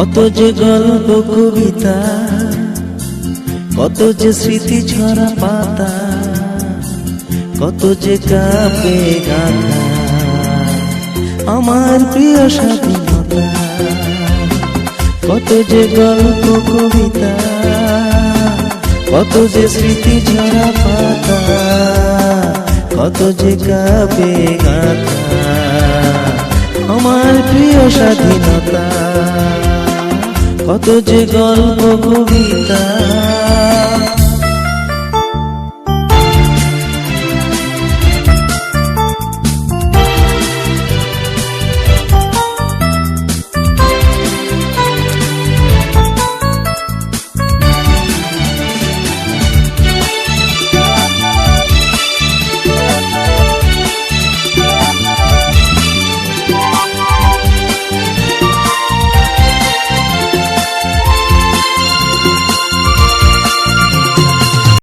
কত যে গল্প কবিতা, কত যে স্মৃতি ছড়া পাতা, কত যে কাপে গাথা, আমার প্রিয় স্বাধীনতা, কত যে গল্প কবিতা, কত যে স্মৃতি ছড়া পাতা, কত যে কাপে গাথা, আমার প্রিয় স্বাধীনতা। কত যে গল্প কবিতা